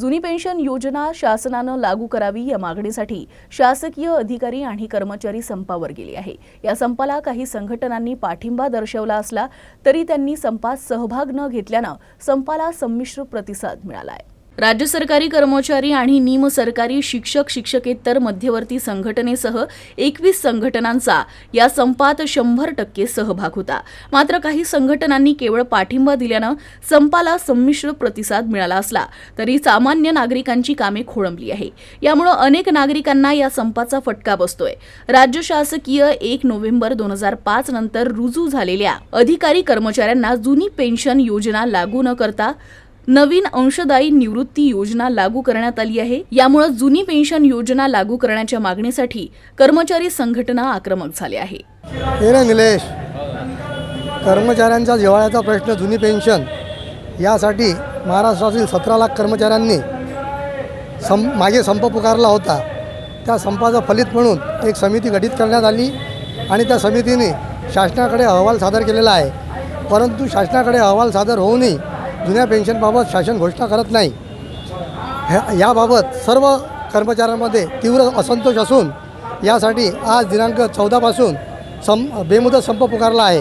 जुनी पेन्शन योजना शासनानं लागू करावी या मागणीसाठी शासकीय अधिकारी आणि कर्मचारी संपावर गेले आहे. या संपाला काही संघटनांनी पाठिंबा दर्शवला असला तरी त्यांनी संपात सहभाग न घेतल्यानं संपाला संमिश्र प्रतिसाद मिळाला आहे. राज्य सरकारी कर्मचारी आणि निमसरकारी शिक्षक शिक्षकेतर मध्यवर्ती संघटनेसह एकवीस संघटनांचा या संपात शंभर टक्के सहभाग होता. मात्र काही संघटनांनी केवळ पाठिंबा दिल्यानं संपाला संमिश्र प्रतिसाद मिळाला असला तरी सामान्य नागरिकांची कामे खोळंबली आहे. यामुळे अनेक नागरिकांना या संपाचा फटका बसतोय. राज्य शासकीय एक नोव्हेंबर दोन हजार पाच नंतर रुजू झालेल्या अधिकारी कर्मचाऱ्यांना जुनी पेन्शन योजना लागू न करता नवीन अंशदायी निवृत्ती योजना लागू करण्यात आली आहे. यामुळे जुनी पेन्शन योजना लागू करण्याच्या मागणीसाठी कर्मचारी संघटना आक्रमक झाली आहे. निलेश कर्मचाऱ्यांचा जिवाळ्याचा प्रश्न जुनी पेन्शन यासाठी महाराष्ट्रातील सतरा लाख कर्मचाऱ्यांनी सं मागे संप पुकारला होता. त्या संपाचं फलित म्हणून एक समिती गठीत करण्यात आली आणि त्या समितीने शासनाकडे अहवाल सादर केलेला आहे. परंतु शासनाकडे अहवाल सादर होऊनही जुन्या पेन्शनबाबत शासन घोषणा करत नाही. ह्या याबाबत सर्व कर्मचाऱ्यांमध्ये तीव्र असंतोष असून यासाठी आज दिनांक चौदापासून सं बेमुदत संप पुकारला आहे.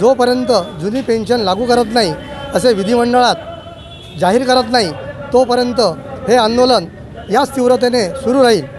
जोपर्यंत जुनी पेन्शन लागू करत नाही असे विधिमंडळात जाहीर करत नाही तोपर्यंत हे आंदोलन याच तीव्रतेने सुरू राहील.